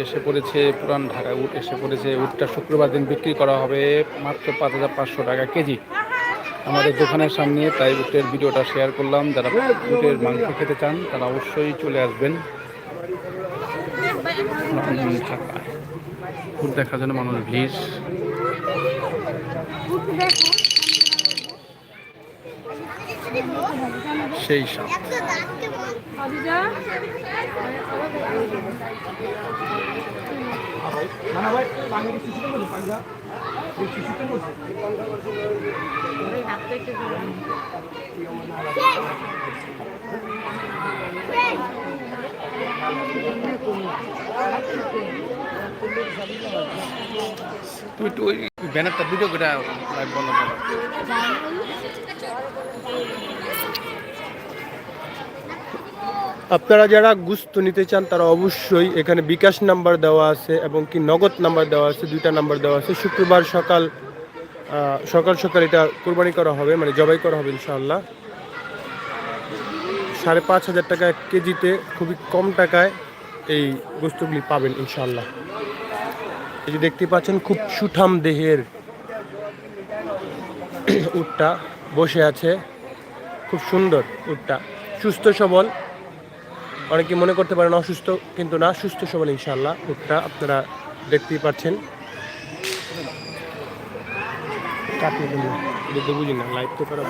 এসে পড়েছে, পুরান ঢাকা উট এসে পড়েছে। উটটা শুক্রবার দিন বিক্রি করা হবে মাত্র পাঁচ হাজার পাঁচশো টাকা কেজি। আমাদের দোকানের সামনে, তাই উটের ভিডিওটা শেয়ার করলাম। যারা উটের মাংস খেতে চান, তারা অবশ্যই চলে আসবেন। উট দেখার জন্য মানুষ ভিড়। সেই সাথ তুই একটু ওই ব্যানারটা ভিডিও করে বন্ধ করো। আপনারা যারা গুস্ত নিতে চান, তারা অবশ্যই এখানে বিকাশ নাম্বার দেওয়া আছে এবং কি নগদ নাম্বার দেওয়া আছে, দুইটা নাম্বার দেওয়া আছে। শুক্রবার সকাল সকাল সকাল এটা কোরবানি করা হবে মানে জবাই করা হবে ইনশাআল্লাহ। সাড়ে পাঁচ হাজার টাকা কেজিতে, খুবই কম টাকায় এই বস্তুগুলি পাবেন ইনশাআল্লাহ। এই যে দেখতে পাচ্ছেন, খুব সুঠাম দেহের উটটা বসে আছে। খুব সুন্দর উটটা, সুস্থ সবল। অনেকে মনে করতে পারেন অসুস্থ, কিন্তু না, সুস্থ সবল ইনশাল্লাহ উটটা আপনারা দেখতেই পাচ্ছেন। বুঝি না লাইভ তো করা